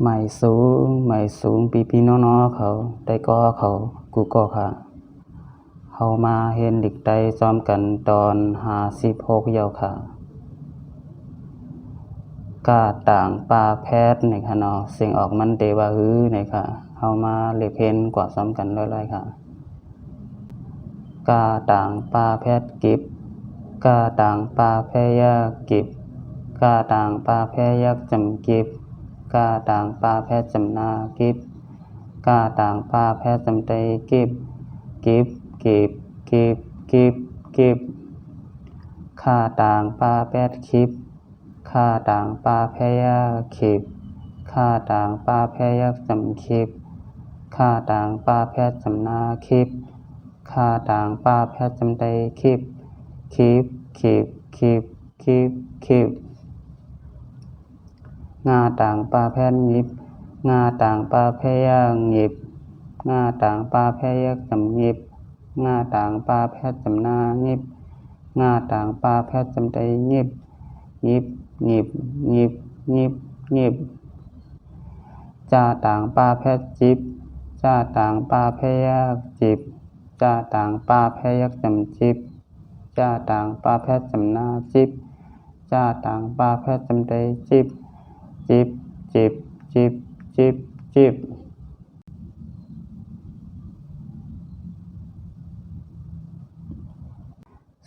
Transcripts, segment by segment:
ใหม่สูงใหม่สูงปีพี่น้องๆเขาได้ก็เขากูก็ค่ะเฮามาเห็นเด็กใดซ้อมกันตอน56ยาวค่ะกาต่างปลาแพทย์นี่ค่ะเนาะเสียงออกมันเตว่าฮื้อในค่ะเฮามาเล็กเห็นกว่าซ้อมกันรื่อยๆค่ะกาต่างปลาแพทย์กิบกาต่างปลาแพยากิบกาต่างปลาแพยักจำกิบ กาต่างปลาแพทย์จำนากิบกาต่างปลาแพทย์จำใจกิบกิบกิบกิบกิบกิบข้าต่างปลาแพทย์คิบข้าต่างปลาแพยาคิบข้าต่างปลาแพยักจำคิบข้าต่างปลาแพทย์จำนาคิบข้าต่างปลาแพทย์จำใจคิบคิบคิบคิบคิบคิบ งาต่างปลาแพนยิบ งาต่างปลาแพย่างยิบ งาต่างปลาแพยักจำยิบ งาต่างปลาแพจำนายิบ งาต่างปลาแพจำใจยิบ ยิบยิบยิบยิบยิบจ่าต่างปลาแพจิบจ่าต่างปลาแพยักจิบจ่าต่างปลาแพยักจำจิบจ่าต่างปลาแพจำนาจิบจ่าต่างปลาแพจำใจจิบ จิบจิบจิบจิบจิบ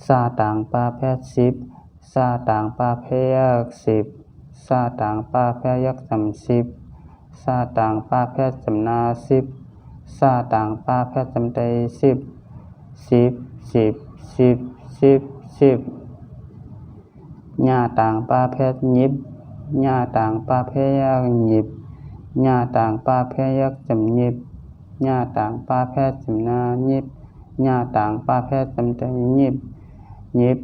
ซาต่างปลาแพทย์สิบซาต่างปลาแพยักสิบซาต่างปลาแพยักจำสิบซาต่างปลาแพทย์จำนาสิบซาต่างปลาแพทย์จำใจสิบสิบสิบสิบสิบสิบหญ้าต่างปลาแพทย์ยิบ ญ้าต่างปาแพยักหยิบหญ้าต่างปาแพยักจำหยิบหญ้าต่างปาแพทย์จำนาหยิบหญ้าต่างปาแพทย์จำใจหยิบหยิบ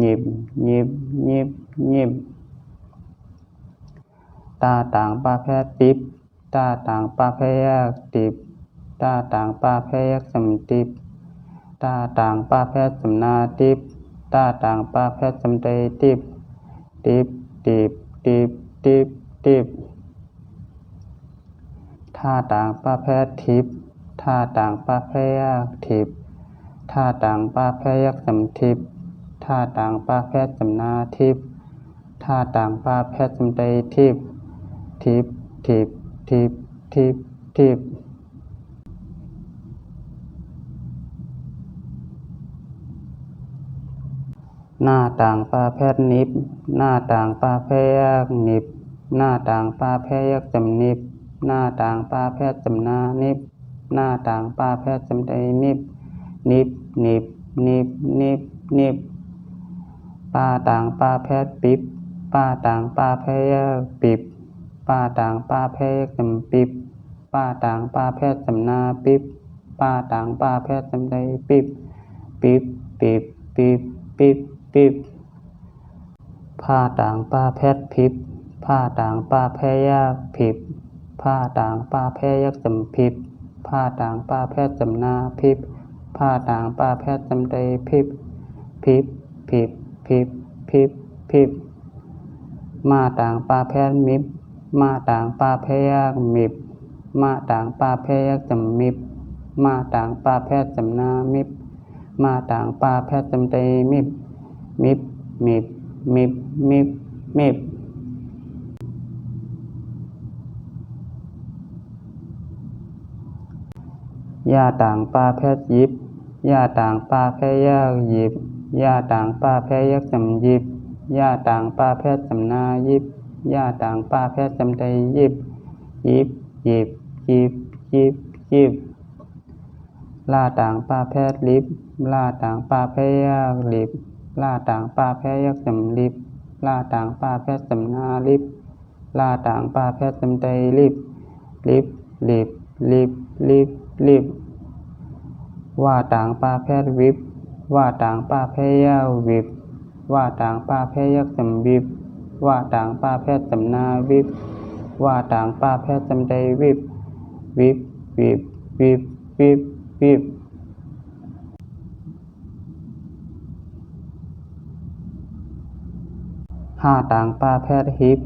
หยิบหยิบหยิบหยิบตาต่างปาแพทย์ติบตาต่างปาแพยักติบตาต่างปาแพยักจำติบตาต่างปาแพทย์จำนาติบตาต่างปาแพทย์จำใจติบติบติบติบ ติบติบท่าต่างป้าแพทย์ทิบท่าต่างป้าแพยากทิบท่าต่างป้าแพยักสำทิบท่าต่างป้าแพทย์จำนาทิบท่าต่างป้าแพทย์จำใจทิบทิบทิบทิบทิบทิบ หน้าต่างปลาแพทย์นิบ หน้าต่างปลาแพทยักนิบ หน้าต่างปลาแพทยักจำนิบ หน้าต่างปลาแพทย์จำนานิบ หน้าต่างปลาแพทย์จำใจนิบ นิบนิบนิบนิบนิบปลาต่างปลาแพทย์ปิบปลาต่างปลาแพทยักปิบปลาต่างปลาแพทยักจำปิบปลาต่างปลาแพทย์จำนาปิบปลาต่างปลาแพทย์จำใจปิบปิบปิบปิบปิบ ปิบผ้าต่างปลาแพทย์พิบผ้าต่างปลาแพยักผิบผ้าต่างปลาแพยักจำพิบผ้าต่างปลาแพทย์จำนาพิบผ้าต่างปลาแพทย์จำใจพิบพิบพิบพิบพิบพิบมาต่างปลาแพทย์มิบมาต่างปลาแพยักมิบมาต่างปลาแพยักจำมิบมาต่างปลาแพทย์จำนามิบมาต่างปลาแพทย์จำใจมิบ มิบมิบมิบมิบมิบยาต่างปลาแพทย์ยิบยาต่างปลาแพทยากยิบยาต่างปลาแพทยักจำยิบยาต่างปลาแพทย์จำนายิบยาต่างปลาแพทย์จำใจยิบยิบยิบยิบยิบยิบลาต่างปลาแพทย์ลิบลาต่างปลาแพทยากลิบ ล่าต่างปลาแพยักษ์จำลิบล่าต่างปลาแพทย์จำนาลิบล่าต่างปลาแพทย์จำใจลิบลิบลิบลิบลิบลิบว่าต่างปลาแพทย์วิบว่าต่างปลาแพยาวิบว่าต่างปลาแพยักษ์จำวิบว่าต่างปลาแพทย์จำนาวิบว่าต่างปลาแพทย์จำใจวิบวิบวิบวิบวิบวิบ ห้าต่างปลาแพทย์ฮิป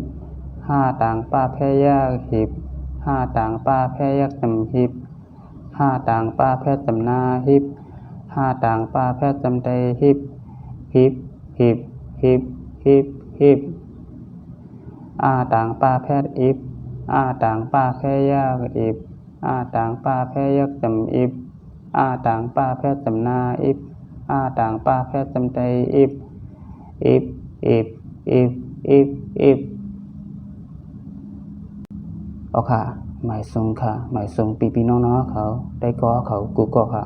ห้าต่างป้าแพรยากหิบห้าต่างป้าแพรยักจำหิบห้าต่างป้าแพรจำนาหิบห้าต่างป้าแพรจำใจหิบหิบหิบหิบหิบหิบอาต่างป้าแพรอิบอาต่างป้าแพรยากอิบอาต่างป้าแพรยักจำอิบอาต่างป้าแพรจำนาอิบอาต่างป้าแพรจำใจอิบอิบอิบ อิบอิบอิบเอาค่ะ หมายทรงค่ะ หมายทรงปีปีน้องๆเขา ได้ก็เขากูก็ค่ะ